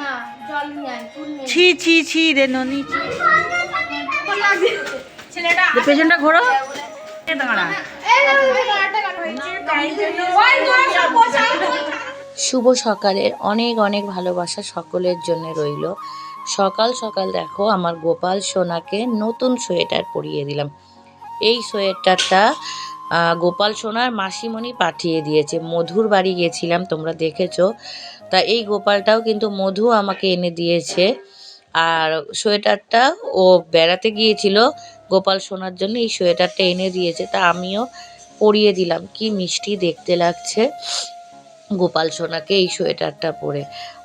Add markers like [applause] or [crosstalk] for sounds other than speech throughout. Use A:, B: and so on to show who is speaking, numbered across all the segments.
A: না জল নিয়ে আয় ফুল নিয়ে
B: ছি ছি ছি রে ননি।
A: ছেলেটা
B: পেছনটা ঘোরো। দাঁড়া। শুভ সকালের অনেক অনেক ভালোবাসা সকলের জন্য রইল। সকাল সকাল দেখো আমার গোপাল সোনাকে নতুন সোয়েটার পরিয়ে দিলাম। এই সোয়েটারটা গোপাল সোনার মাসিমণি পাঠিয়ে দিয়েছে। মধুর বাড়ি গেছিলাম তোমরা দেখেছ। তা এই গোপালটাও কিন্তু মধু আমাকে এনে দিয়েছে। আর সোয়েটারটা ও বেড়াতে গিয়েছিল গোপাল সোনার জন্য, এই সোয়েটারটা এনে দিয়েছে। তা আমিও পরিয়ে দিলাম। কি মিষ্টি দেখতে লাগছে গোপাল সোনাকে এই সোয়েটারটা পরে।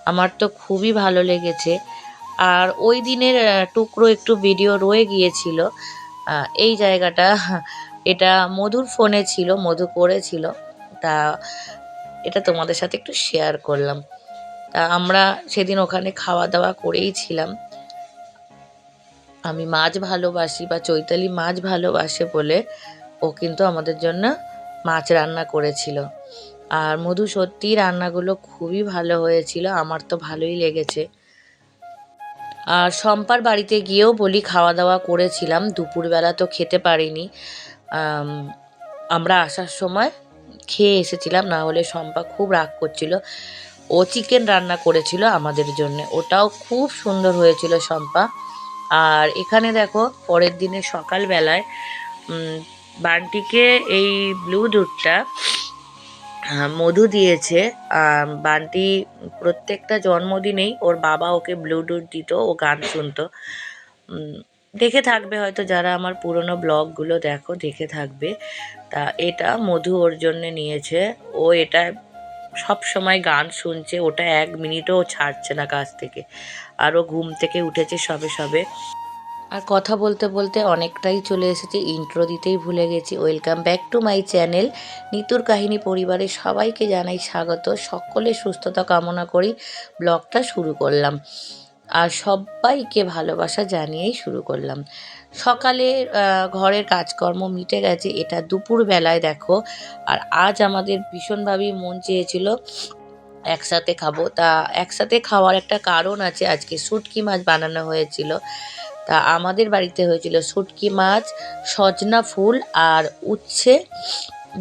B: আমার তো খুবই ভালো লেগেছে। আর ওই দিনের টুকরো একটু ভিডিও রয়ে গিয়েছিল। এই জায়গাটা, এটা মধুর ফোনে ছিল, মধু করেছিল তা এটা তোমাদের সাথে একটু শেয়ার করলাম। তা আমরা সেদিন ওখানে খাওয়া দাওয়া করেই ছিলাম। আমি মাছ ভালোবাসি বা চৈতালি মাছ ভালোবাসে বলে ও কিন্তু আমাদের জন্য মাছ রান্না করেছিল। আর মধু সত্যি রান্নাগুলো খুবই ভালো হয়েছিল, আমার তো ভালোই লেগেছে। আর শম্পার বাড়িতে গিয়েও বলি খাওয়া দাওয়া করেছিলাম, দুপুরবেলা তো খেতে পারিনি। আমরা আসার সময় খেয়ে এসেছিলাম, না হলে শম্পা খুব রাগ করছিল। ও চিকেন রান্না করেছিল আমাদের জন্য। ওটাও খুব সুন্দর হয়েছিল শম্পা। আর এখানে দেখো, পরের দিনে সকালবেলায় বান্টিকে এই ব্লু দুধটা মধু দিয়েছে। বান্টি প্রত্যেকটা জন্মদিনেই ওর বাবা ওকে ব্লুটুথ দিত, ও গান শুনতো। দেখে থাকবে হয়তো যারা আমার পুরনো ব্লগগুলো দেখো, দেখে থাকবে। তা এটা মধু ওর জন্য নিয়েছে। ও এটা সব সময় গান শুনছে, ওটা এক মিনিটও ছাড়ছে না কাজ থেকে। আরও ঘুম থেকে উঠেছে সবে সবে। আর কথা বলতে বলতে অনেকটাই চলে এসেছে ইন্ট্রো দিতেই ভুলে গেছি। Welcome back to my channel নিতুর কাহিনী পরিবারের সবাইকে জানাই স্বাগত। সকলে সুস্থতা কামনা করি, ব্লগটা শুরু করলাম। আর সবাইকে ভালোবাসা জানিয়েই শুরু করলাম। সকালে ঘরের কাজকর্ম মিটে গেছে, এটা দুপুর বেলায় দেখো। আর আজ আমাদের ভীষণভাবেই মন চেয়েছিল একসাথে খাব। তা একসাথে খাওয়ার একটা কারণ আছে, আজকে শুটকি মাছ বানানো হয়েছিল। তা আমাদের বাড়িতে হয়েছিল শুটকি মাছ, সজনা ফুল আর উচ্ছে।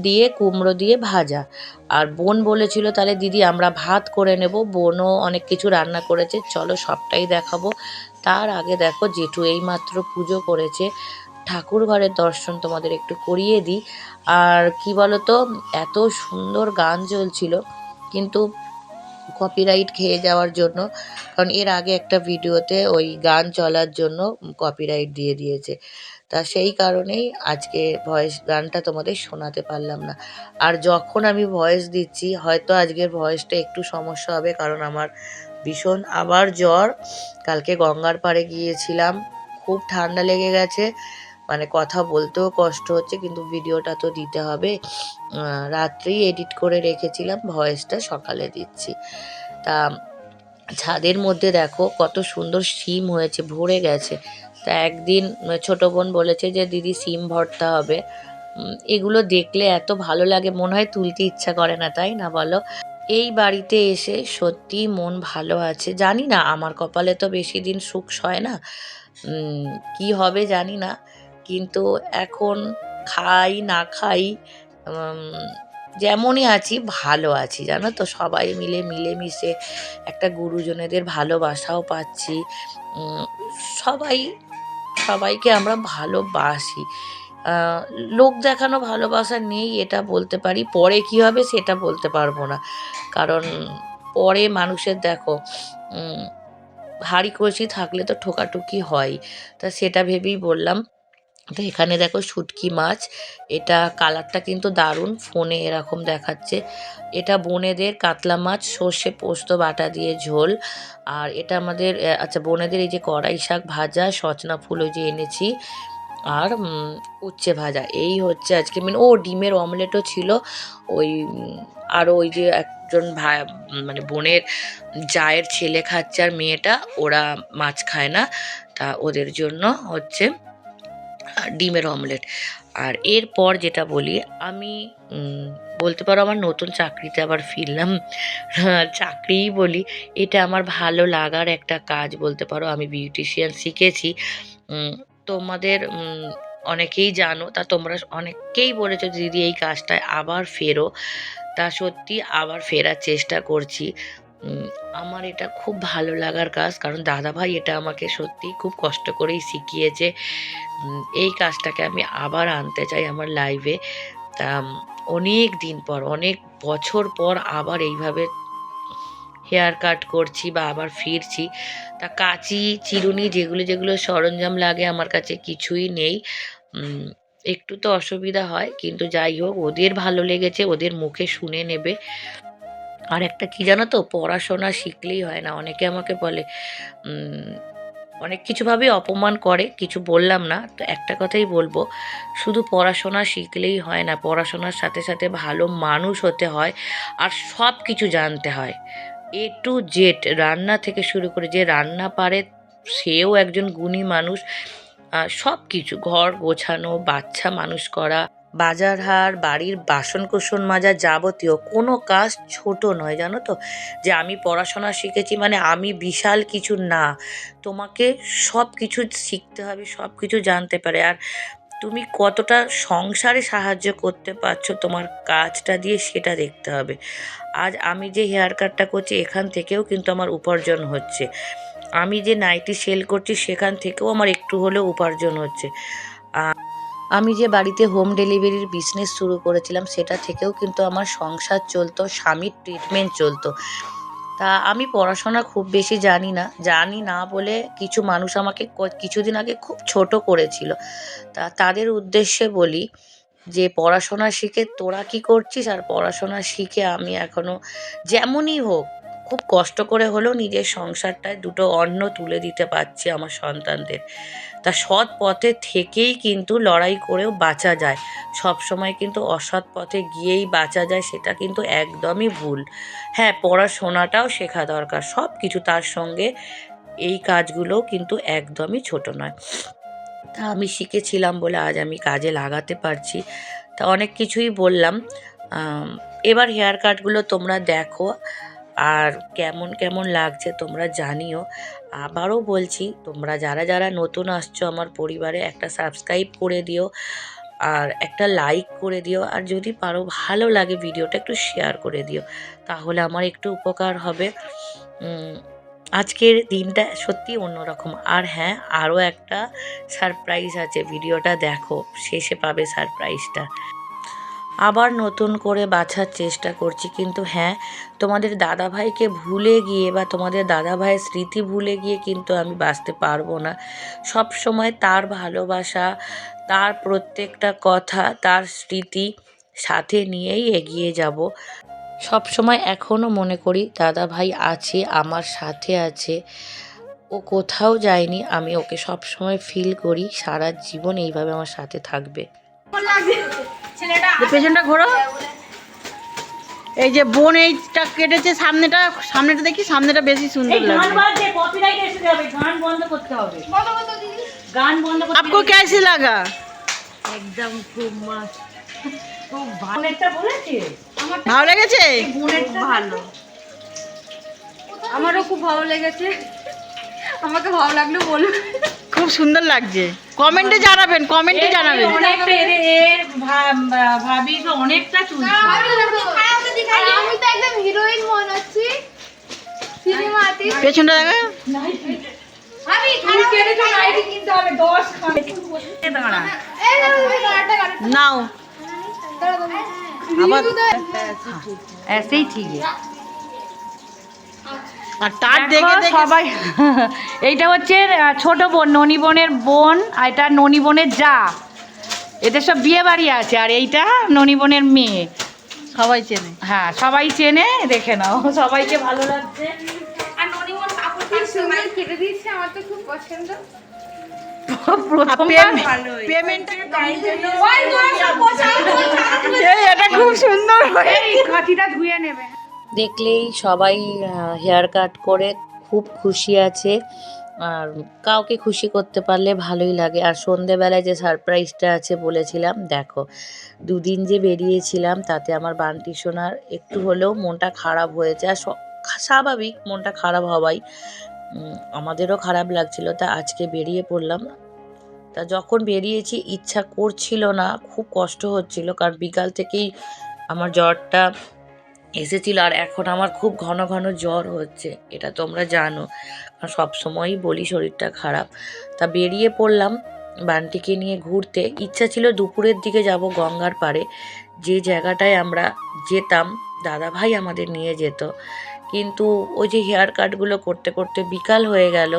B: দিয়ে কুমড়ো দিয়ে ভাজা। আর বোন বলেছিল, তাহলে দিদি, আমরা ভাত করে নেব। বোনও অনেক কিছু রান্না করেছে। চলো সবটাই দেখাবো। তার আগে দেখো, জেঠু এইমাত্র পুজো করেছে। ঠাকুর ঘরের দর্শন তোমাদের একটু করিয়ে দিই। আর কি বলতো, এত সুন্দর গান চলছিল, কিন্তু কপিরাইট খেয়ে যাওয়ার জন্য, কারণ এর আগে একটা ভিডিওতে ওই গান চলার জন্য কপিরাইট দিয়ে দিয়েছে। তা সেই কারণেই আজকে ভয়েস গানটা তোমাদের শোনাতে পারলাম না। আর যখন আমি ভয়েস দিচ্ছি, হয়তো আজকের ভয়েসটা একটু সমস্যা হবে, কারণ আমার ভীষণ আবার জ্বর। কালকে গঙ্গার পাড়ে গিয়েছিলাম, খুব ঠান্ডা লেগে গেছে। মানে কথা বলতেও কষ্ট হচ্ছে, কিন্তু ভিডিওটা তো দিতে হবে। রাত্রেই এডিট করে রেখেছিলাম ভয়েসটা সকালে দিচ্ছি। তা ছাদের মধ্যে দেখো কত সুন্দর সিম হয়েছে, ভরে গেছে। তা একদিন ছোট বোন বলেছে যে, দিদি সিম ভরতে হবে। এগুলো দেখলে এত ভালো লাগে, মনে হয় তুলতে ইচ্ছা করে না, তাই না বলো? এই বাড়িতে এসে সত্যি মন ভালো আছে। জানি না, আমার কপালে তো বেশি দিন সুখ হয় না। কি হবে জানি না, কিন্তু এখন খাই না খাই যেমনই আছি, ভালো আছি। জানো তো? সবাই মিলে, মিলেমিশে একটা গুরুজনেদের ভালোবাসাও পাচ্ছি। সবাই, সবাইকে আমরা ভালোবাসি। লোক দেখানো ভালোবাসা নেই, এটা বলতে পারি। পরে কি হবে সেটা বলতে পারব না। কারণ পরে মানুষের দেখো হাড়ি কষি থাকলে তো ঠোকাঠুকি হয়। তা সেটা ভেবেই বললাম। তো এখানে দেখো শুটকি মাছ। এটা কালারটা কিন্তু দারুণ, ফোনে এরকম দেখাচ্ছে। এটা বোনেদের কাতলা মাছ, সর্ষে পোস্ত, বাটা দিয়ে ঝোল। আর এটা আমাদের আচ্ছা বোনেদের এই যে কড়াই শাক ভাজা, সচনা ফুল ওই যে এনেছি। আর উচ্ছে ভাজা, এই হচ্ছে আজকে মেন ও ডিমের অমলেটও ছিল। ওই আরও ওই যে একজন ভাই মানে বোনের জায়ের ছেলে খাচ্ছে আর মেয়েটা, ওরা মাছ খায় না। তা ওদের জন্য হচ্ছে ডিমের অমলেট। আর এরপর যেটা বলি, আমি বলতে পারো আমার নতুন চাকরিতে আবার ফিরলাম। চাকরিই বলি, এটা আমার ভালো লাগার একটা কাজ বলতে পারো। আমি বিউটিশিয়ান শিখেছি। তোমাদের অনেকেই জানো, তা তোমরা অনেকেই বলেছ দিদি, এই কাজটায় আবার ফেরো। তা সত্যি আবার ফেরার চেষ্টা করছি। আমার এটা খুব ভালো লাগার কাজ। কারণ দাদাভাই এটা আমাকে সত্যি খুব কষ্ট করেই শিখিয়েছে। এই কাজটাকে আমি আবার আনতে চাই আমার লাইভে তা অনেক দিন পর, অনেক বছর পর আবার এইভাবে হেয়ার কাট করছি বা আবার ফিরছি। তা, কাঁচি, চিরুনি যেগুলো যেগুলো সরঞ্জাম লাগে আমার কাছে কিছুই নেই। একটু তো অসুবিধা হয়, কিন্তু যাই হোক, ওদের ভালো লেগেছে, ওদের মুখে শুনে নেবে। আর একটা কি জানো তো, পড়াশোনা শিখলেই হয় না। অনেকে আমাকে বলে অনেক কিছুভাবে অপমান করে, কিছু বললাম না। তো একটা কথাই বলব, শুধু পড়াশোনা শিখলেই হয় না, পড়াশোনার সাথে সাথে ভালো মানুষ হতে হয় আর সব কিছু জানতে হয়। এ টু জেড রান্না থেকে শুরু করে যে রান্না পারে, সেও একজন গুণী মানুষ। সব কিছু ঘর গোছানো, বাচ্চা মানুষ করা বাজার হার, বাড়ির বাসন কোসন মাজা যাবতীয় কোনো কাজ ছোট নয়, জানো তো? যে আমি পড়াশোনা শিখেছি মানে আমি বিশাল কিছু না। তোমাকে সব কিছু শিখতে হবে সব কিছু জানতে পারে। আর তুমি কতটা সংসারে সাহায্য করতে পারছ তোমার কাজটা দিয়ে সেটা দেখতে হবে। আজ আমি যে হেয়ার কাটটা করছি এখান থেকেও কিন্তু আমার উপার্জন হচ্ছে। আমি যে নাইটি সেল করছি সেখান থেকেও আমার একটু হলেও উপার্জন হচ্ছে। আমি যে বাড়িতে হোম ডেলিভারির বিজনেস শুরু করেছিলাম, সেটা থেকেও কিন্তু আমার সংসার চলতো, স্বামীর ট্রিটমেন্ট চলতো। তা আমি পড়াশোনা খুব বেশি জানি না জানি না বলে কিছু মানুষ আমাকে কিছুদিন আগে খুব ছোট করেছিল। তা তাদের উদ্দেশ্যে বলি যে, পড়াশোনা শিখে তোরা কি করছিস আর পড়াশোনা শিখে আমি এখনও যেমনই হোক, খুব কষ্ট করে হলেও নিজের সংসারটায় দুটো অন্ন তুলে দিতে পারছি আমার সন্তানদের। তা সৎ পথে থেকেই কিন্তু লড়াই করেও বাঁচা যায়। সব সময় কিন্তু অসৎ পথে গিয়েই বাঁচা যায়, সেটা কিন্তু একদমই ভুল। হ্যাঁ পড়াশোনাটাও শেখা দরকার, সব কিছু তার সঙ্গে এই কাজগুলো কিন্তু একদমই ছোট নয়। তা আমি শিখেছিলাম বলে আজ আমি কাজে লাগাতে পারছি। তা অনেক কিছুই বললাম। এবার হেয়ার কাটগুলো তোমরা দেখো। আর কেমন কেমন লাগছে তোমরা জানিও। আবারও বলছি, তোমরা যারা যারা নতুন আসছো আমার পরিবারে, একটা সাবস্ক্রাইব করে দিও আর একটা লাইক করে দিও। আর যদি পারো ভালো লাগে ভিডিওটা একটু শেয়ার করে দিও, তাহলে আমার একটু উপকার হবে। আজকের দিনটা সত্যি অন্যরকম। আর হ্যাঁ আরও একটা সারপ্রাইজ আছে ভিডিওটা দেখো, শেষে পাবে সারপ্রাইজটা আবার নতুন করে বাছার চেষ্টা করছি। কিন্তু হ্যাঁ তোমাদের দাদাভাইকে ভুলে গিয়ে বা তোমাদের দাদাভাইয়ের স্মৃতি ভুলে গিয়ে কিন্তু আমি বাঁচতে পারব না। সব সময় তার ভালোবাসা, তার প্রত্যেকটা কথা, তার স্মৃতি সাথে নিয়েই এগিয়ে যাব। সব সময় এখনও মনে করি দাদা ভাই আছে, আমার সাথে আছে। ও কোথাও যায়নি, আমি ওকে সব সময় ফিল করি, সারা জীবন এইভাবে আমার সাথে থাকবে।
C: পেছনটা ঘোরো। এই যে বোন এইটা কেটেছে সামনেটা সামনেটা দেখি সামনেটা বেশি সুন্দর
D: লাগে গান
C: আপকো কেসে লাগা?
D: একদম খুব ভালো।
C: ভালো লেগেছে?
D: ভালো।
A: আমারও খুব ভালো লেগেছে। আমাকে ভালো লাগল বলুন
C: খুব সুন্দর লাগছে কমেন্টে জানাবেন কমেন্টে জানাবেন
D: অনেকটা এর এর ভা- ভাবি তো অনেকটা চুলছে
A: আমি তো একদম হিরোইন মনে হচ্ছি সিনেমাতে
C: পেছনটা দেখা
A: আমি খারাপ নাইটি কিনতে হবে 10 খান
D: দাঁড়া
A: এই না গাড়িটা গাড়ি
C: নাও আবার
D: ऐसे ही ठीक है
C: আর তার দেখে
D: সবাই [laughs] এইটা হচ্ছে ছোট বোন ননি বোনের বোন আর এটা ননি বোনের যা। এদের সব বিয়ে বাড়ি আছে আর এইটা ননি বোনের মেয়ে।
C: সবাই চেনে।
D: হ্যাঁ সবাই চেনে দেখে নাও [laughs] সবাইকে ভালো লাগছে।
A: আর কেটে দিয়েছে আমার তো খুব পছন্দ।
D: প্রথমবার
C: পেমেন্ট
A: ওই তোরা সব বসাও
C: এটা খুব সুন্দর
D: এই কাঠিটা ধুয়ে নেবে।
B: দেখলেই সবাই হেয়ার কাট করে খুব খুশি আছে। আর কাউকে খুশি করতে পারলে ভালোই লাগে। আর সন্ধেবেলায় যে সারপ্রাইজটা আছে বলেছিলাম, দেখো, দুদিন যে বেরিয়েছিলাম, তাতে আমার বান্টি সোনার একটু হলেও মনটা খারাপ হয়েছে। আর স্বাভাবিক মনটা খারাপ হওয়াই আমাদেরও খারাপ লাগছিল। তা আজকে বেরিয়ে পড়লাম। তা যখন বেরিয়েছি, ইচ্ছা করছিল না, খুব কষ্ট হচ্ছিল। কারণ বিকাল থেকেই আমার জ্বরটা এসেছিল আর এখন আমার খুব ঘন ঘন জ্বর হচ্ছে, এটা তোমরা জানো। কারণ সবসময়ই বলি শরীরটা খারাপ। তা বেরিয়ে পড়লাম বানটিকে নিয়ে ঘুরতে। ইচ্ছা ছিল দুপুরের দিকে যাব গঙ্গার পাড়ে। যে জায়গাটায় আমরা যেতাম দাদা ভাই আমাদের নিয়ে যেত। কিন্তু ওই যে হেয়ার কাটগুলো করতে করতে বিকাল হয়ে গেল।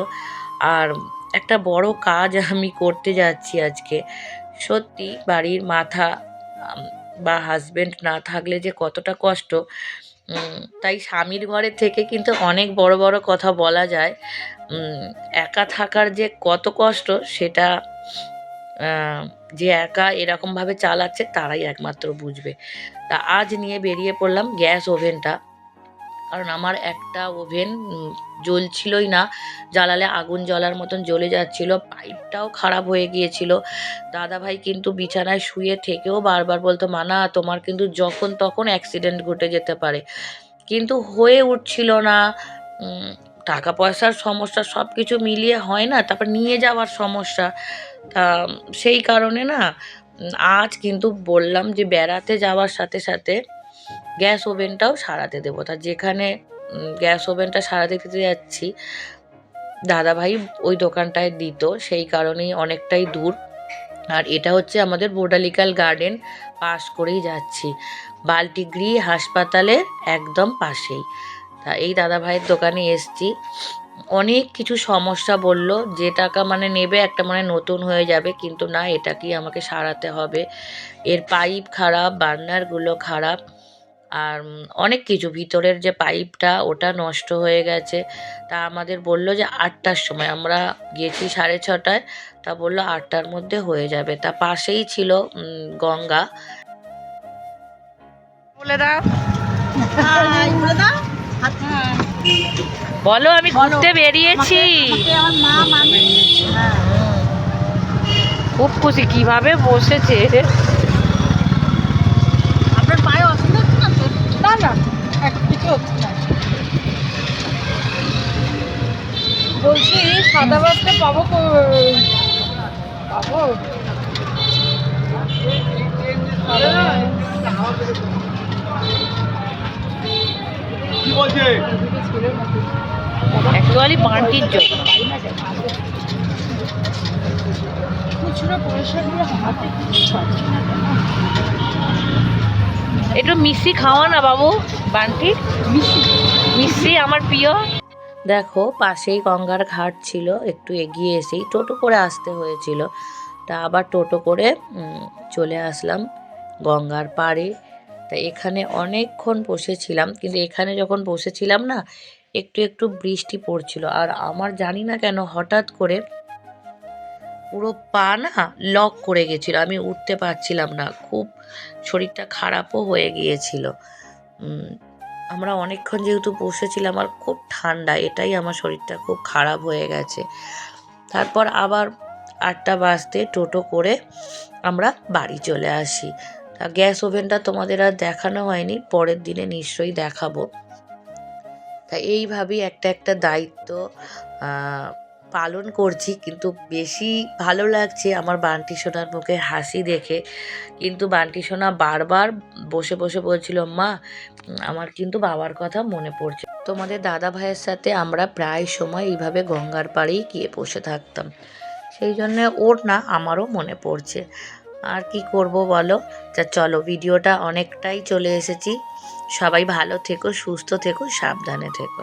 B: আর একটা বড় কাজ আমি করতে যাচ্ছি আজকে। সত্যি বাড়ির মাথা বা হাজব্যান্ড না থাকলে যে কতটা কষ্ট তাই স্বামীর ঘরে থেকে কিন্তু অনেক বড় বড় কথা বলা যায়। একা থাকার যে কত কষ্ট সেটা যে একা এরকমভাবে চালাচ্ছে তারাই একমাত্র বুঝবে। তা আজ নিয়ে বেরিয়ে পড়লাম গ্যাস ওভেনটা। কারণ আমার একটা ওভেন জ্বলছিলই না। জ্বালালে আগুন জ্বলার মতন জ্বলে যাচ্ছিল, পাইপটাও খারাপ হয়ে গিয়েছিল। দাদাভাই কিন্তু বিছানায় শুয়ে থেকেও বারবার বলতো মানা তোমার কিন্তু যখন তখন অ্যাক্সিডেন্ট ঘটে যেতে পারে। কিন্তু হয়ে উঠছিল না। টাকা পয়সার সমস্যা সব কিছু মিলিয়ে হয় না, তারপর নিয়ে যাওয়ার সমস্যা। তা, সেই কারণে না আজ কিন্তু বললাম যে, বেড়াতে যাওয়ার সাথে সাথে গ্যাস ওভেনটাও সারাতে দেবো। তা যেখানে গ্যাস ওভেনটা সারাতে দিতে যাচ্ছি, দাদাভাই ওই দোকানটায় দিত, সেই কারণেই অনেকটাই দূর। আর এটা হচ্ছে আমাদের বোটানিক্যাল গার্ডেন পাস করেই যাচ্ছি। বাল্টিগ্রি হাসপাতালের একদম পাশেই। তা এই দাদা ভাইয়ের দোকানে এসছি। অনেক কিছু সমস্যা বলল, যে টাকা মানে নেবে একটা মানে নতুন হয়ে যাবে, কিন্তু না, এটা কি আমাকে সারাতে হবে? এর পাইপ খারাপ, বার্নারগুলো খারাপ। আর অনেক কিছু ভিতরের যে পাইপটা ওটা নষ্ট হয়ে গেছে। তা আমাদের বলল যে আটটার সময় আমরা গেছি সাড়ে ছটায় তা বলল আটটার মধ্যে হয়ে যাবে। তা পাশেই ছিল গঙ্গা।
D: বলে দাও।
C: বলে দাও।
D: বলো আমি ঘুরতে বেরিয়েছি।
C: আমার মা মামি হ্যাঁ।
D: খুব খুশি কীভাবে বসেছে
C: আপনার পায়ে অসুবিধা হচ্ছে না তো না না এক কিছু হচ্ছে না
A: বলছি সাদা বাসটা পাবো পাবো?
D: অ্যাকচুয়ালি জন্য
A: খুচরো পয়সাগুলো হাতে কিছু পাচ্ছি না?
D: একটু মিষ্টি খাওয়া না বাবু বান্টি? মিষ্টি। আমার প্রিয়।
B: দেখো পাশেই গঙ্গার ঘাট ছিল একটু এগিয়ে এসেই টোটো করে আসতে হয়েছিল। তা আবার টোটো করে চলে আসলাম গঙ্গার পাড়ে। তা এখানে অনেকক্ষণ বসেছিলাম কিন্তু এখানে যখন বসেছিলাম না একটু একটু বৃষ্টি পড়ছিল। আর আমার জানি না কেন হঠাৎ করে পুরো পা না লক করে গেছিল। আমি উঠতে পারছিলাম না। খুব শরীরটা খারাপও হয়ে গিয়েছিল। আমরা অনেকক্ষণ যেহেতু বসেছিলাম আর খুব ঠান্ডা, এটাই আমার শরীরটা খুব খারাপ হয়ে গেছে। তারপর আবার আটটা বাজতে টোটো করে আমরা বাড়ি চলে আসি। তা গ্যাস ওভেনটা তোমাদের আর দেখানো হয়নি, পরের দিনে নিশ্চয়ই দেখাবো। তা এইভাবেই একটা একটা দায়িত্ব পালন করছি, কিন্তু বেশি ভালো লাগছে আমার বান্টি সোনার মুখে হাসি দেখে। কিন্তু বান্টি সোনা বারবার বসে বসে বলছিল, মা, আমার কিন্তু বাবার কথা মনে পড়ছে। তোমাদের দাদা ভাইয়ের সাথে আমরা প্রায় সময় এইভাবে গঙ্গার পাড়েই গিয়ে বসে থাকতাম। সেই জন্য ওর না আমারও মনে পড়ছে। আর কি করব বলো? তা চলো, ভিডিওটা অনেকটাই চলে এসেছি। সবাই ভালো থেকো, সুস্থ থেকো, সাবধানে থেকো।